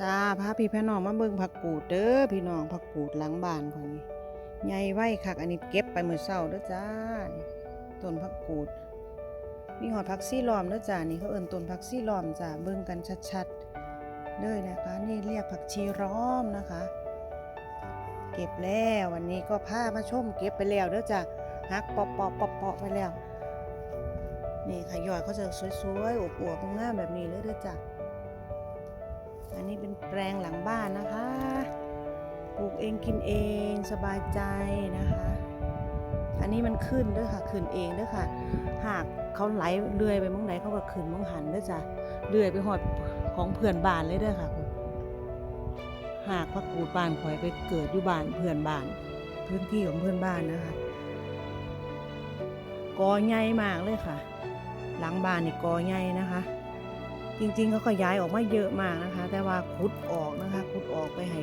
จ้าพาพี่พี่น้องมาเบิ่งผักกูดเด้อพี่น้องผักกูดหลังบ้านข่อยนี่ใหญ่ไว้คักอันนี้เก็บไปมื้อเช้าเด้อจ้าต้นผักกูด มีหอดผักซี่ล้อมเด้อจ้านี่เขาเอิ้นต้นผักซี่ล้อมจ้าเบิ่งกันชัดๆเลยนะคะนี่เรียกผักชีร้อมนะคะ เก็บแล้ววันนี้ก็พามาชมเก็บไปแล้วเด้อจ้าหักปอปอปอปอไปแล้วนี่ค่ะยอดเขาจะสวยๆอวบๆงามแบบนี้เลยเด้อจ้า อันนี้เป็นแปลงหลังบ้านนะคะ ปลูกเองกินเองสบายใจนะคะ อันนี้มันขึ้นด้วยค่ะ ขึ้นเองด้วยค่ะ หากเขาไหลเลื่อยไปมองไหนเขาก็ขึ้นมองหันด้วยจ้ะเลื่อยไปหอดของเพื่อนบ้านเลยด้อค่ะ หากพักกูดบ้านข่อยไปเกิดอยู่บ้านเพื่อนบ้าน พื้นที่ของเพื่อนบ้านนะคะ กอใหญ่มากเลยค่ะ หลังบ้านนี่กอใหญ่นะคะ จริงๆเขาก็ย้ายออกมาเยอะมากนะคะ แต่ว่าขุดออกนะคะขุดออกไปให้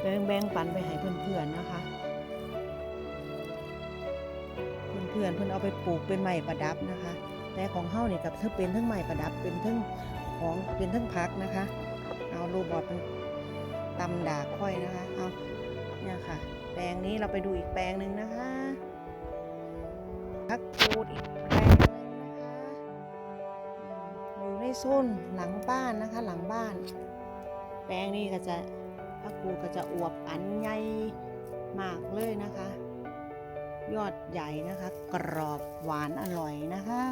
แบ่งแบ่งปันไปให้เพื่อนๆนะคะ เพื่อนๆเพื่อนเอาไปปลูกเป็นไม้ประดับนะคะ แต่ของเฮานี่กับเธอเป็นทั้งไม้ประดับเป็นทั้งของเป็นทั้งพักนะคะ เอาโรบอทมันตำดาค่อยนะคะเอาเนี่ยค่ะ แปลงนี้เราไปดูอีกแปลงหนึ่งนะคะพักกูดอีก โซนหลังบ้านนะคะ หลังบ้าน แปลงนี้ก็จะพระครูก็จะอวบอันใหญ่มากเลยนะคะ ยอดใหญ่นะคะ กรอบหวานอร่อยนะคะ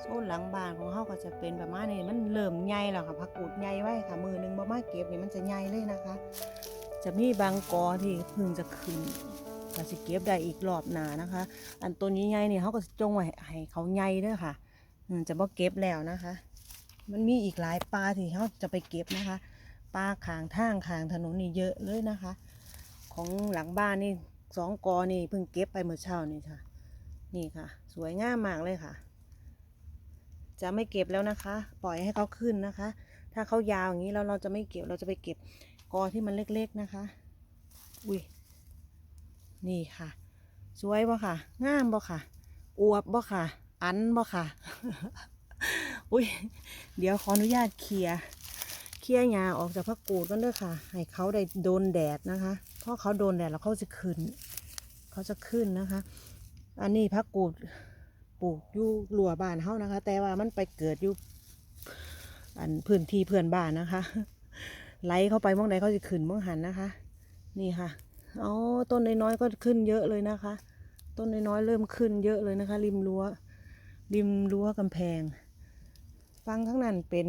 โซนหลังบ้านของเขาก็จะเป็นแบบว่านี่มันเริ่มใหญ่แล้วค่ะผักกูดใหญ่ไว้ค่ะ มือหนึงบ่มาเก็บเนี่ยมันจะใหญ่เลยนะคะ จะมีบางกอที่พิ่งจะขึ้น ก็สิเก็บได้อีกรอบหนานะคะ อันต้นใหญ่ๆนี่ยเขาก็จงไว้ให้เขาใหญ่เด้อค่ะจะบ่เก็บแล้วนะคะ มันมีอีกหลายปลาที่เขาจะไปเก็บนะคะปลาขางทางขางถนนนี่เยอะเลยนะคะ ของหลังบ้านนี่สองกอนี่เพิ่งเก็บไปเมื่อเช้านี่ค่ะ นี่ค่ะ สวยงามมากเลยค่ะ จะไม่เก็บแล้วนะคะ ปล่อยให้เขาขึ้นนะคะ ถ้าเขายาวอย่างนี้แล้วเราจะไม่เก็บเราจะไปเก็บกอที่มันเล็กๆนะคะ อุ้ย นี่ค่ะ สวยบ่ค่ะ งามบ่ค่ะ อวบบ่ค่ะ อันบ่ค่ะ อุ้ย เดี๋ยวขออนุญาตเคลียเคลียร์หญ้าออกจากพักกูดกันเด้อค่ะ ให้เขาได้โดนแดดนะคะเพราะเขาโดนแดดแล้วเขาจะขึ้น เขาจะขึ้นนะคะ อันนี้พักกูดปลูกอยู่หลัวบ้านเฮานะคะ แต่ว่ามันไปเกิดอยู่อันพื้นที่เพื่อนบ้านนะคะ ไหลเข้าไปมองใดเขาจะขึ้นมองหันนะคะ นี่ค่ะ อ๋อต้นน้อยๆก็ขึ้นเยอะเลยนะคะ ต้นน้อยๆเริ่มขึ้นเยอะเลยนะคะ ริมรั้ว ริมรั้วกำแพง ฟังทั้งนั้นเป็น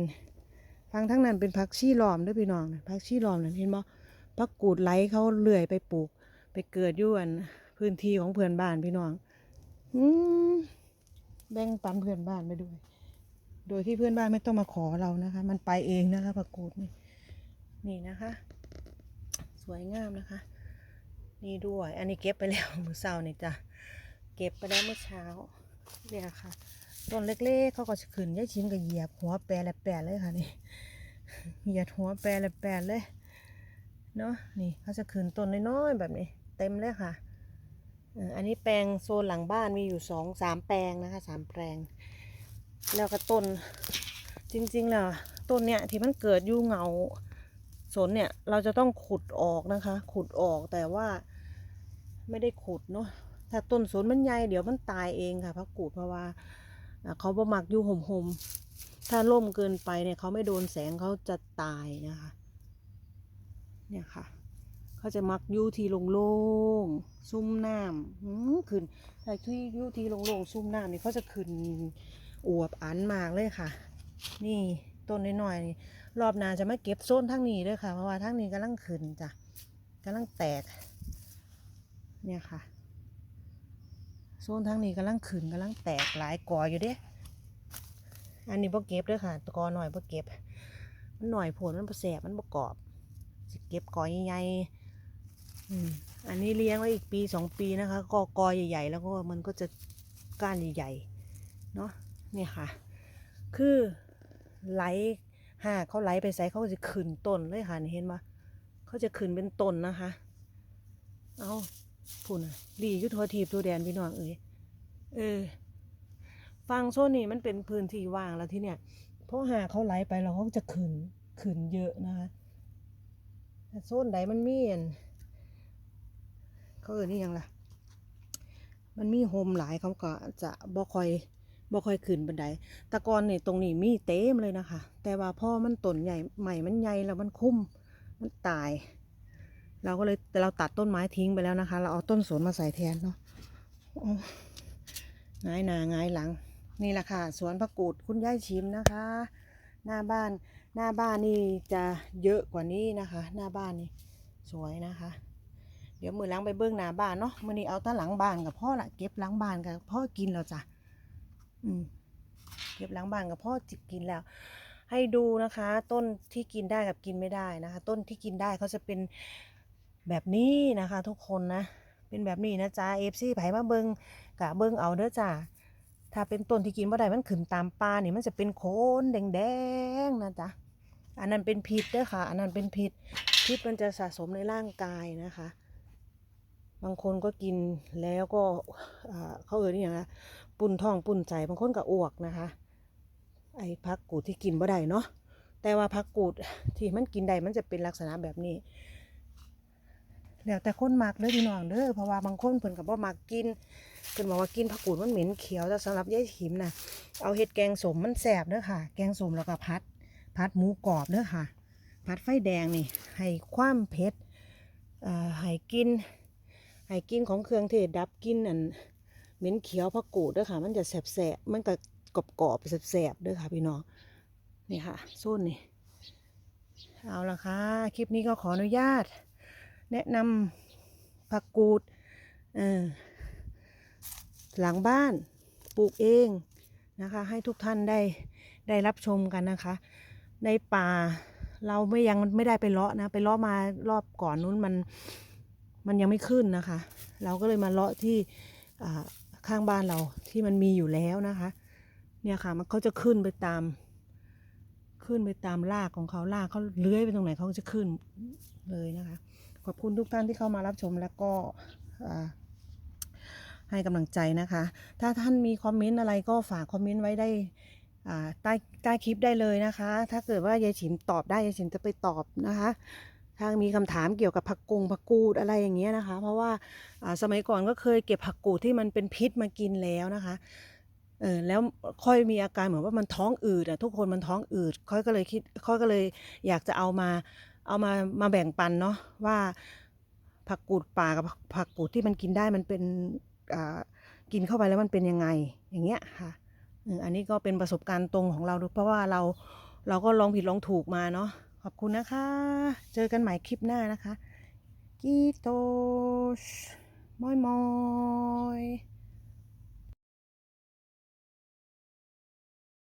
ฟังทั้งนั้นเป็นผักชีหลอมด้วยพี่น้องนะผักชีหลอมนะเห็นบ่ผักกูดไหลเขาเลื่อยไปปลูก ไปเกิดยู่นพื้นที่ของเพื่อนบ้านพี่น้องอืมแบ่งปันเพื่อนบ้านไปด้วย โดยที่เพื่อนบ้านไม่ต้องมาขอเรานะคะ มันไปเองนะคะผักกูดนี่นี่นะคะ สวยงามนะคะ นี่ด้วย อันนี้เก็บไปแล้วมือเช้านี่จ้ะ เก็บไปแล้วเมื่อเช้า เนี่ยค่ะ ต้นเล็กๆเขาก็จะขึ้นยายชิ้นก็เหยียบหัวแปรและแปรเลยค่ะนี่ เหยียดหัวแปรและแปรเลย เนาะนี่เขาจะขึ้นต้นน้อยๆแบบนี้ เต็มเลยค่ะ อันนี้แปลงโซนหลังบ้านมีอยู่สองสามแปลงนะคะสามแปลง แล้วก็ต้นจริงๆแล้วต้นเนี่ยที่มันเกิดอยู่เหงาสนเนี่ยเราจะต้องขุดออกนะคะ ขุดออกแต่ว่า ไม่ได้ขุดเนาะถ้าต้นสนมันใหญ่เดี๋ยวมันตายเองค่ะพักกูดเพราะว่าเขาบ่มักอยู่ห่มๆถ้าร่มเกินไปเนี่ยเขาไม่โดนแสงเขาจะตายนะคะ เนี่ยค่ะ เขาจะมักยู่ทีโล่งๆซุ่มน้ำหืมขึ้นถ้าที่ยู่ทีโล่งๆซุ่มน้ำนี่เขาจะขึ้นอวบอันมากเลยค่ะ นี่ต้นน้อยๆนี่รอบนาจะไมาเก็บโซนทั้งนี้ด้วยค่ะ เพราะว่าทั้งนี้กำลังขึ้นจ้ะกำลังแตก เนี่ยค่ะโซนทั้งนี้กำลังขึ้นกำลังแตกหลายกออยู่เด้อันนี้บ่เก็บด้วยค่ะกอหน่อยบ่เก็บ มันหน่อยผลมันบ่แสบมันบ่กรอบสิเก็บกอใหญ่ๆอันนี้เลี้ยงไว้อีกปีสองปีนะคะกอกอใหญ่ ๆ แล้วก็มันก็จะก้านใหญ่ๆเนาะเนี่ยค่ะ คือไหลหากเขาไหลไปใส่เขาก็จะขึ้นต้นเลยค่ะเห็นปะเขาจะขึ้นเป็นต้นนะคะ เอา พูดนะดีอยุทธทีบตัวแดนพี่น้องเอ้ยเออฟังโซนนี่มันเป็นพื้นที่ว่างแล้วที่เนี่ย เพราะหาเขาไหลไปเขาก็จะขึ้นขึ้นเยอะนะคะโซนใดมันมีอันเขาเอ่ยนี่ยังล่ะ มันมีโฮมหลายเขาก็จะบ่คอยบ่ค่อยขึ้นบันไดตะกอนนี่ตรงนี้มีเต็มเลยนะคะ แต่ว่าพ่อมันต้นใหญ่ใหม่มันใหญ่แล้วมันคุ้ม มันตาย เราก็เลยแต่เราตัดต้นไม้ทิ้งไปแล้วนะคะ เราเอาต้นสนมาใส่แทนเนาะงายหนาหงายหลัง นี่แหละค่ะ สวนผักกูดคุณย่ายชิมนะคะ หน้าบ้าน หน้าบ้านนี่จะเยอะกว่านี้นะคะ หน้าบ้านนี่สวยนะคะ เดี๋ยวมือล้างไปเบิ้องหน้าบ้านเนาะมือนี้เอาตะหลังบ้านกับพ่อละเก็บหลังบ้านกับพ่อกินแล้วจ้ะอืมเก็บหลังบ้านกับพ่อจิกินแล้วให้ดูนะคะ ต้นที่กินได้กับกินไม่ได้นะคะ ต้นที่กินได้เขาจะเป็น แบบนี้นะคะ ทุกคนนะ เป็นแบบนี้นะจ๊ะเอฟซีไผมาเบิงกะเบิงเอาเด้อจ้ะถ้าเป็นต้นที่กินบ่ได้มันขึ้นตามปลานี่มันจะเป็นโคนแดงๆนะจ๊ะอันนั้นเป็นพิษเด้อค่ะ อันนั้นเป็นพิษพิษมันจะสะสมในร่างกายนะคะ บางคนก็กินแล้วก็เขาเอ่ยนี่อย่างนะปุ่นท้องปุ่นใจบางคนก็อ้วกนะคะ ไอ้พักกูดที่กินบ่ได้เนาะแต่ว่าพักกูดที่มันกินได้มันจะเป็นลักษณะแบบนี้ แล้วแต่คนมักเด้อพี่น้องเด้อเพราะว่าบางคนเพิ่นก็บ่มักกินเพิ่นบอกว่ากินผักกูดมันเหม็นเขียวแต่สำหรับยายขิมน่ะเอาเห็ดแกงสมมันแสบเด้อค่ะ แกงสมแล้วก็พัด พัดหมูกรอบเด้อค่ะ พัดไฟแดงนี่ ให้ความเผ็ดเอ่อให้กินให้กินของเครื่องเทศดับกินอันเหม็นเขียวผักกูดเด้อค่ะ มันจะแสบๆมันก็กรอบๆแสบๆเด้อค่ะพี่น้องนี่ค่ะส้นนี่เอาละค่ะ คลิปนี้ก็ขออนุญาต แนะนำผักกูดหลังบ้านปลูกเองนะคะ ให้ทุกท่านได้ได้รับชมกันนะคะ ในป่าเราไม่ยังไม่ได้ไปเลาะนะ ไปเลาะมารอบก่อนนู้นมันมันยังไม่ขึ้นนะคะ เราก็เลยมาเลาะที่ข้างบ้านเราที่มันมีอยู่แล้วนะคะ เนี่ยค่ะมันเขาจะขึ้นไปตาม ขึ้นไปตามรากของเขารากเขาเลื้อยไปตรงไหนเขาจะขึ้นเลยนะคะ อบคุณทุกท่านที่เข้ามารับชมแล้วก็ให้กำลังใจนะคะ ถ้าท่านมีคอมเมนต์อะไรก็ฝากคอมเมนต์ไว้ได้ใต้ใต้คลิปได้เลยนะคะ ถ้าเกิดว่ายายฉิมตอบได้ยายฉิมจะไปตอบนะคะ ถ้ามีคำถามเกี่ยวกับผักกงผักกูดอะไรอย่างเงี้ยนะคะ เพราะว่าอ่าสมัยก่อนก็เคยเก็บผักกูดที่มันเป็นพิษมากินแล้วนะคะเออแล้วค่อยมีอาการเหมือนว่ามันท้องอืดอะทุกคนมันท้องอืดค่อยก็เลยคิดค่อยก็เลยอยากจะเอามา เอามามาแบ่งปันเนาะว่าผักกูดป่ากับผักกูดที่มันกินได้มันเป็นกินเข้าไปแล้วมันเป็นยังไงอย่างเงี้ยค่ะอันนี้ก็เป็นประสบการณ์ตรงของเราด้วยเพราะว่าเราเราก็ลองผิดลองถูกมาเนาะขอบคุณนะคะ เจอกันใหม่คลิปหน้านะคะกีโตชมอยมอย